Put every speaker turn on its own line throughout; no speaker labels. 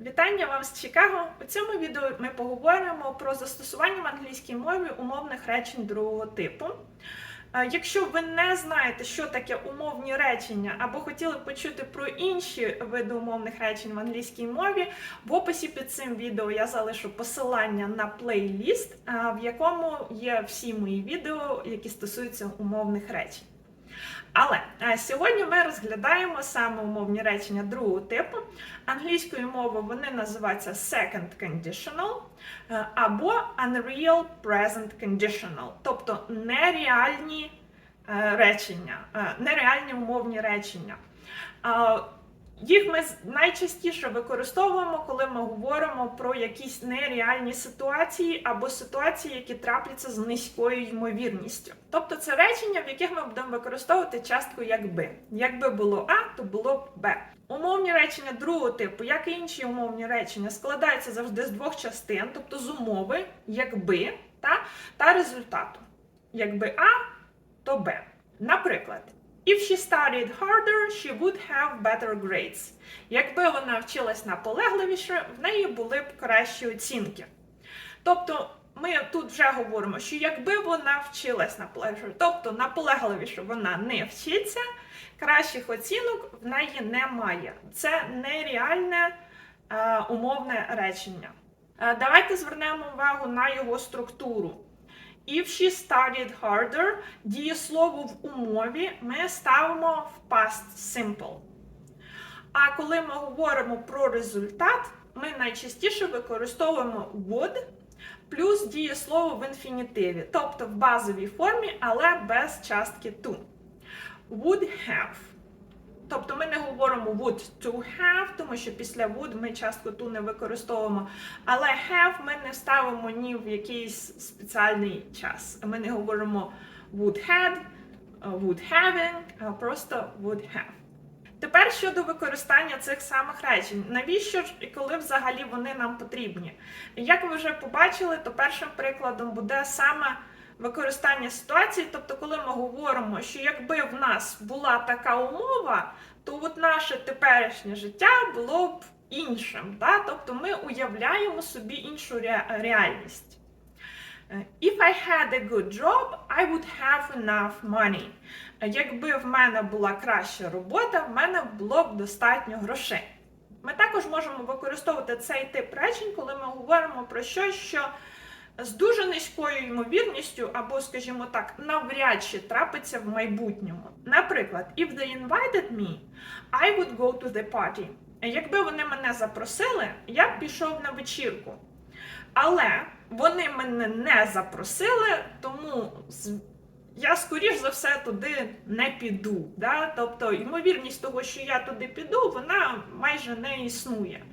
Вітання вам з Чикаго. У цьому відео ми поговоримо про застосування в англійській мові умовних речень другого типу. Е, Якщо ви не знаєте, що таке умовні речення, або хотіли б почути про інші види умовних речень в англійській мові, в описі під цим відео я залишу посилання на плейліст, е, в якому є всі мої відео, які стосуються умовних речень. Але е, сьогодні ми розглядаємо саме умовні речення другого типу. Англійською мовою вони називаються second conditional е, або unreal present conditional, тобто нереальні е, речення, нереальні умовні речення. Їх ми найчастіше використовуємо, коли ми говоримо про якісь нереальні ситуації або ситуації, які трапляться з низькою ймовірністю. Тобто це речення, в яких ми будемо використовувати частку якби. Якби було А, то було б Б. Умовні речення другого типу, як і інші умовні речення, складаються завжди з двох частин, тобто з умови, якби та, та результату. Якби А, то Б. Наприклад. If she studied harder, she would have better grades. Якби вона вчилась наполегливіше, в неї були б кращі оцінки. Тобто, ми тут вже говоримо, що якби вона вчилась наполегливіше, тобто наполегливіше вона не вчиться, кращих оцінок в неї немає. Це нереальне е, умовне речення. Е, давайте звернемо увагу на його структуру. If she studied harder, дієслово в умові ми ставимо в past simple. А коли ми говоримо про результат, ми найчастіше використовуємо would плюс дієслово в інфінітиві, тобто в базовій формі, але без частки to. Would have. Тобто ми не говоримо would to have, тому що після would ми частку to не використовуємо. Але have ми не ставимо ні в якийсь спеціальний час. Ми не говоримо would had, would having, а просто would have. Тепер щодо використання цих самих речень, навіщо ж і коли взагалі вони нам потрібні? Як ви вже побачили, то першим прикладом буде саме використання ситуації, тобто, коли ми говоримо, що якби в нас була така умова, то от наше теперішнє життя було б іншим. Да? Тобто ми уявляємо собі іншу ре- реальність. Е, If I had a good job, I would have enough money. Якби в мене була краща робота, в мене було б достатньо грошей. Ми також можемо використовувати цей тип речень, коли ми говоримо про щось, що з дуже низькою ймовірністю, або, скажімо так, навряд чи трапиться в майбутньому. Наприклад, if they invited me, I would go to the party. Якби вони мене запросили, я б пішов на вечірку. Але вони мене не запросили, тому я, скоріш за все, туди не піду. Да? Тобто, ймовірність того, що я туди піду, вона майже не існує.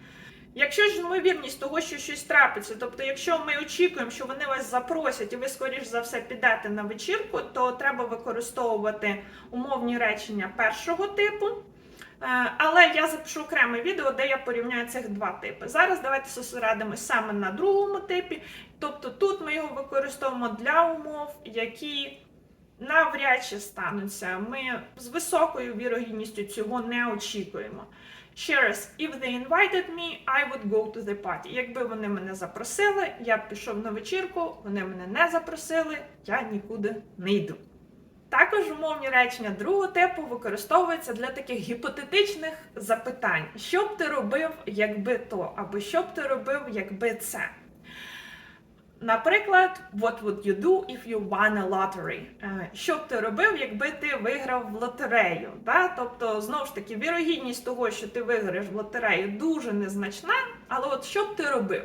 Якщо ж ймовірність того, що щось трапиться, тобто, якщо ми очікуємо, що вони вас запросять, і ви скоріш за все підете на вечірку, то треба використовувати умовні речення першого типу. Е, Але я запишу окреме відео, де я порівняю цих два типи. Зараз давайте зосередимось саме на другому типі. Тобто тут ми його використовуємо для умов, які навряд чи стануться. Ми з високою вірогідністю цього не очікуємо. Ще раз, if they invited me, I would go to the party. Якби вони мене запросили, я б пішов на вечірку, вони мене не запросили, я нікуди не йду. Також умовні речення другого типу використовуються для таких гіпотетичних запитань: що б ти робив, якби то, або що б ти робив, якби це. Наприклад, what would you do if you won a lottery? Е, Що б ти робив, якби ти виграв в лотерею? Да? Тобто, знову ж таки, вірогідність того, що ти виграєш в лотерею, дуже незначна, але от що б ти робив?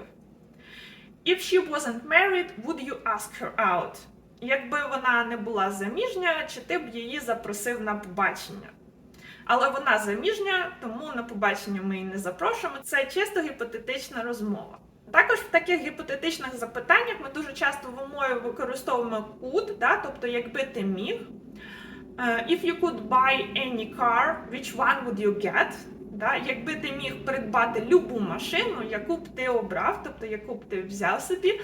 If she wasn't married, would you ask her out? Якби вона не була заміжня, чи ти б її запросив на побачення? Але вона заміжня, тому на побачення ми її не запрошуємо. Це чисто гіпотетична розмова. Також в таких гіпотетичних запитаннях ми дуже часто в умові використовуємо could, да, тобто якби ти міг. Е, If you could buy any car, which one would you get? Да? Якби ти міг придбати любу машину, яку б ти обрав, тобто яку б ти взяв собі.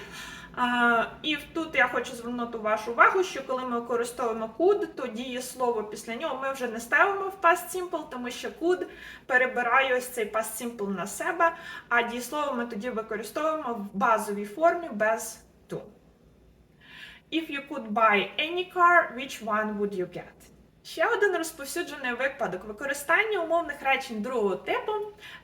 І тут я хочу звернути вашу увагу, що коли ми використовуємо could, то дієслово після нього ми вже не ставимо в past simple, тому що could перебирає ось цей past simple на себе, а дієслово ми тоді використовуємо в базовій формі без to. If you could buy any car, which one would you get? Ще один розповсюджений випадок використання умовних речень другого типу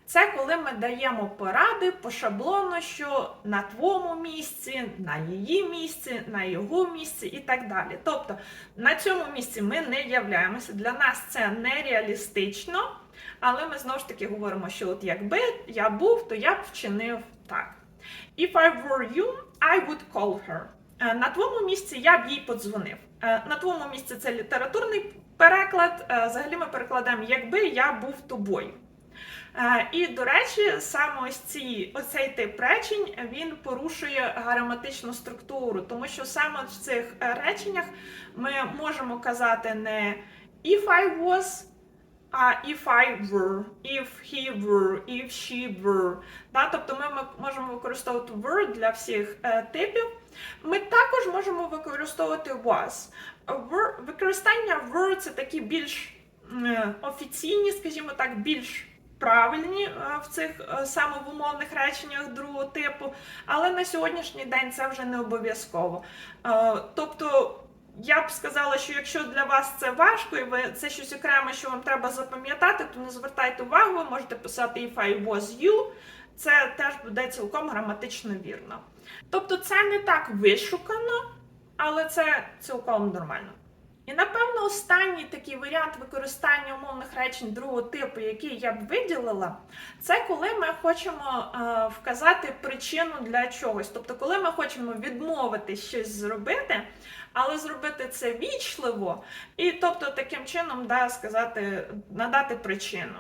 це коли ми даємо поради по шаблону, що на твоєму місці, на її місці, на його місці і так далі. Тобто на цьому місці ми не являємося. Для нас це нереалістично, але ми знову ж таки говоримо, що от якби я був, то я б вчинив так. If I were you, I would call her. Е, На твоєму місці я б їй подзвонив. Е, На твоєму місці це літературний переклад. Е, Взагалі ми перекладаємо, якби я був тобою. Е, І, до речі, саме ось ці, оцей тип речень він порушує граматичну структуру, тому що саме в цих реченнях ми можемо казати не if I was, а if I were, if he were, if she were. Да? Тобто ми можемо використовувати were для всіх е, типів. Ми також можемо використовувати was. Were, використання were це такі більш е, офіційні, скажімо так, більш правильні е, в цих е, саме реченнях другого типу, але на сьогоднішній день це вже не обов'язково. Е, Тобто. Я б сказала, що якщо для вас це важко, і ви це щось окреме, що вам треба запам'ятати, то не звертайте увагу, ви можете писати if I was you, це теж буде цілком граматично вірно. Тобто це не так вишукано, але це цілком нормально. І напевно останній такий варіант використання умовних речень другого типу, який я б виділила, це коли ми хочемо е, вказати причину для чогось. Тобто, коли ми хочемо відмовити щось зробити, але зробити це вічливо, і тобто таким чином да, сказати, надати причину.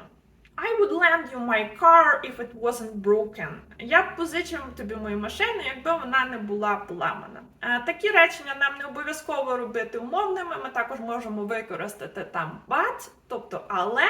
I would lend you my car if it wasn't broken. Я б позичив тобі мою машину, якби вона не була поламана. Е, Такі речення нам не обов'язково робити умовними. Ми також можемо використати там but, тобто але.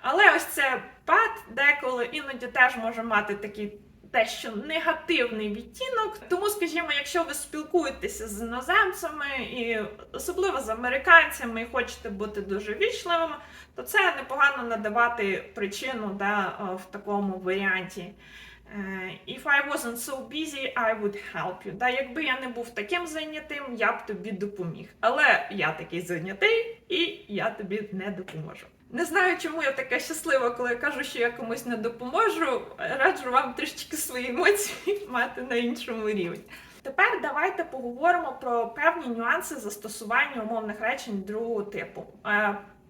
Але ось це but деколи іноді теж може мати такий дещо негативний відтінок. Тому, скажімо, якщо ви спілкуєтеся з іноземцями і особливо з американцями, і хочете бути дуже вічливими, то це непогано надавати причину да, е, в такому варіанті. Е, If I wasn't so busy, I would help you. Да, якби я не був таким зайнятим, я б тобі допоміг. Але я такий зайнятий і я тобі не допоможу. Не знаю, чому я така щаслива, коли я кажу, що я комусь не допоможу. Раджу вам трішечки свої емоції мати на іншому рівні. Тепер давайте поговоримо про певні нюанси застосування умовних речень другого типу.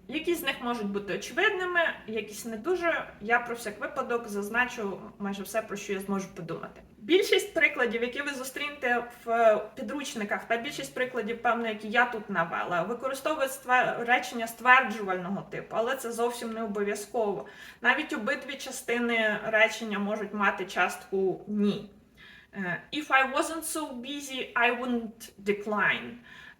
Якісь з них можуть бути очевидними, якісь не дуже. Я про всяк випадок зазначу майже все, про що я зможу подумати. Більшість прикладів, які ви зустрінете в підручниках, та більшість прикладів, певно, які я тут навела, використовують речення стверджувального типу, але це зовсім не обов'язково. Навіть обидві частини речення можуть мати частку ні. Е, If I wasn't so busy, I wouldn't decline.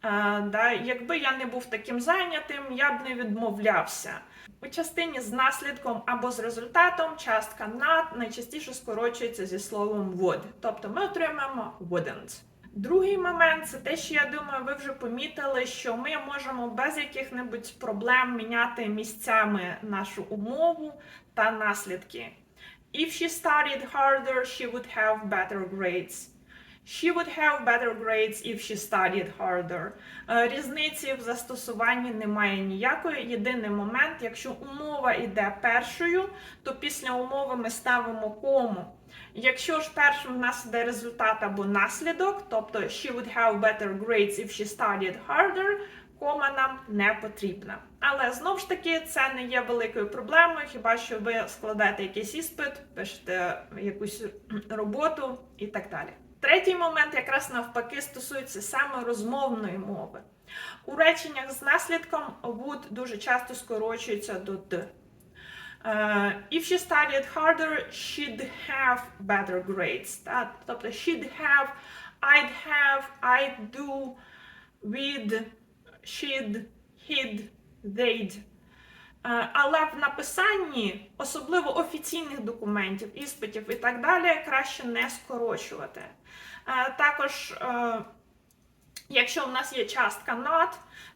Е, да, якби я не був таким зайнятим, я б не відмовлявся. У частині з наслідком або з результатом частка not найчастіше скорочується зі словом would, тобто ми отримаємо wouldn't. Другий момент це те, що я думаю, ви вже помітили, що ми можемо без яких-небудь проблем міняти місцями нашу умову та наслідки. If she studied harder, she would have better grades. She would have better grades if she studied harder. Е, Різниці в застосуванні немає ніякої. Єдиний момент, якщо умова йде першою, то після умови ми ставимо кому. Якщо ж першим в нас йде результат або наслідок, тобто she would have better grades if she studied harder, кома нам не потрібна. Але знову ж таки це не є великою проблемою, хіба що ви складаєте якийсь іспит, пишете якусь роботу і так далі. Третій момент якраз навпаки стосується саме розмовної мови. У реченнях з наслідком would дуже часто скорочується до «д». Е, If she studied harder, she'd have better grades. Та? Тобто she'd have, I'd have, I'd do, we'd, she'd, he'd, they'd. Е, Але в написанні, особливо офіційних документів, іспитів і так далі, краще не скорочувати. Е, Також, е, якщо в нас є частка not,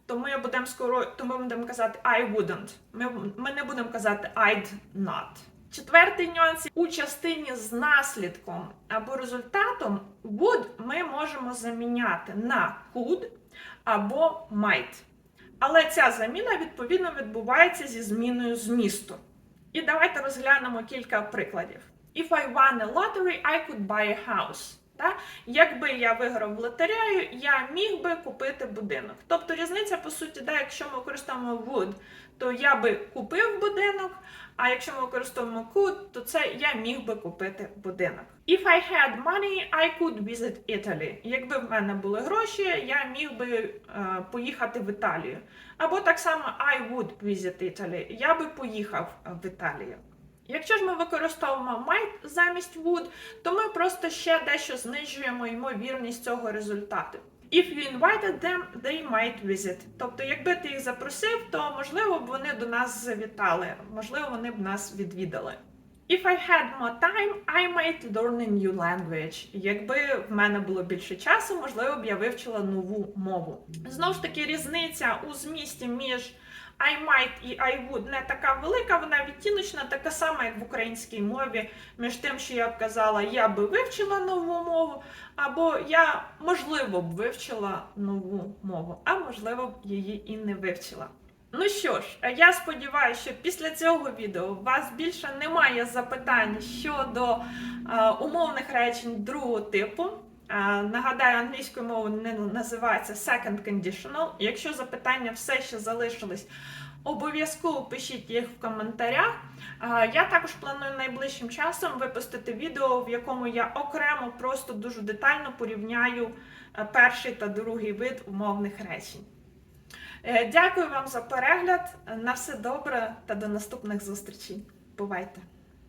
то ми будемо скоро, то ми будемо казати I wouldn't. Ми, ми не будемо казати I'd not. Четвертий нюанс у частині з наслідком або результатом would ми можемо заміняти на could або might. Але ця заміна відповідно відбувається зі зміною змісту. І давайте розглянемо кілька прикладів. If I won a lottery, I could buy a house. Та? Якби я виграв в лотерею, я міг би купити будинок. Тобто різниця, по суті, да, якщо ми використовуємо would, то я би купив будинок, а якщо ми використовуємо could, то це я міг би купити будинок. If I had money, I could visit Italy. Якби в мене були гроші, я міг би е, поїхати в Італію. Або так само I would visit Italy. Я би поїхав в Італію. Якщо ж ми використовуємо might замість would, то ми просто ще дещо знижуємо ймовірність цього результату. If you invited them, they might visit. Тобто, якби ти їх запросив, то можливо б вони до нас завітали, можливо, вони б нас відвідали. If I had more time, I might learn a new language. Якби в мене було більше часу, можливо б я вивчила нову мову. Знову ж таки, різниця у змісті між I might і I would не така велика, вона відтіночна, така сама, як в українській мові, між тим, що я б казала, я би вивчила нову мову, або я, можливо, б вивчила нову мову, а можливо б її і не вивчила. Ну що ж, я сподіваюся, що після цього відео у вас більше немає запитань щодо е, умовних речень другого типу. Нагадаю, англійською мовою називається second conditional. Якщо запитання все ще залишились, обов'язково пишіть їх в коментарях. Я також планую найближчим часом випустити відео, в якому я окремо просто дуже детально порівняю е, перший та другий вид умовних речень. Е, Дякую вам за перегляд. На все добре та до наступних зустрічей. Бувайте!